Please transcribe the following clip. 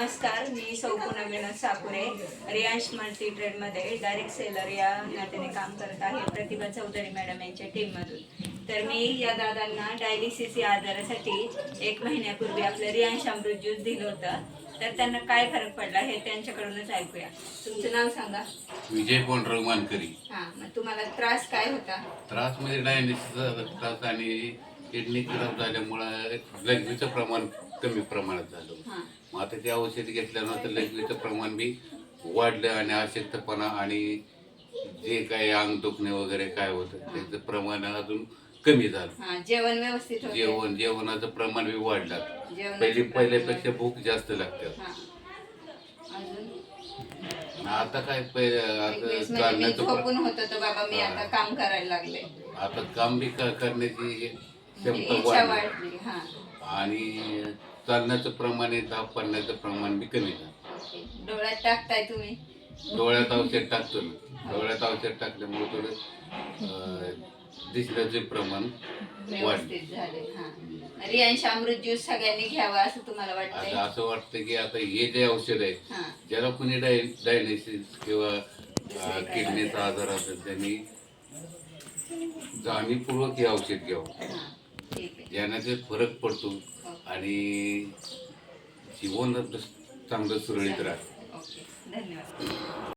नमस्कार मी सौ विनोद साकुरे रियांश मल्टी ट्रेडमध्ये डायरेक्ट सेलर या नात्याने काम करत आहे प्रतिभा चौधरी मॅडम यांच्या टीममधून तर मी या दादांना डायलिसिस या आजारासाठी एक महिन्यापूर्वी आपलं रियांश अमृत ज्यूस दिलं होतं. तर त्यांना काय फरक पडला हे त्यांच्याकडूनच ऐकूया. तुमचं नाव सांगा. विजय कोंडराव मानकरी. हां मग तुम्हाला त्रास काय होता? त्रास म्हणजे डायलिसिसचा त्रास आणि किडनी खराब झाल्यामुळं लघवीचं प्रमाण कमी प्रमाणात झालं. हां. मग आता ते औषध घेतल्यानंतर लघवीचं प्रमाण बी वाढलं आणि अशक्तपणा आणि जे काही अंग दुखणे वगैरे काय होतं त्याचं प्रमाण अजून कमी झालं. हां जेवण व्यवस्थित होते. जेवण जेवणाचं प्रमाण बी वाढलं. जेवणाचं पहिली प्रमाण पहिल्यापेक्षा भूक जास्त लागते. हां. अजून? आता काय एक आता वेळेस म्हणजे मी चालण्याचं प्र- झोपून होत बाबा मी आता काम करायला लागले. आता काम बी क- करण्याची इच्छा वाढली. वाढली हा. आणि चालण्याचं प्रमाण आहे धाप पडण्याचं प्रमाण बी कमी झालं. ओके. डोळ्यात टाकताय तुम्ही? डोळ्यात औषध टाकतो ना. डोळ्यात औषध टाकल्यामुळे थोडं अं, दिसण्याचे प्रमाण वाढले. व्यवस्थित झाले हा. रियांश अमृत ज्यूस सगळ्यांनी घ्यावा असं तुम्हाला वाटतंय? आता असं वाटतं की आता हे जे औषध आहे हा. ज्याला कुणी डाय डायलिसिस किंवा अं, किडनीचा आजार असेल त्यांनी जाणीवपूर्वक हे औषध घ्यावं. हा. ठीक फरक पडतो आणि जीवन चांगलं सुरळीत राहतं धन्यवाद.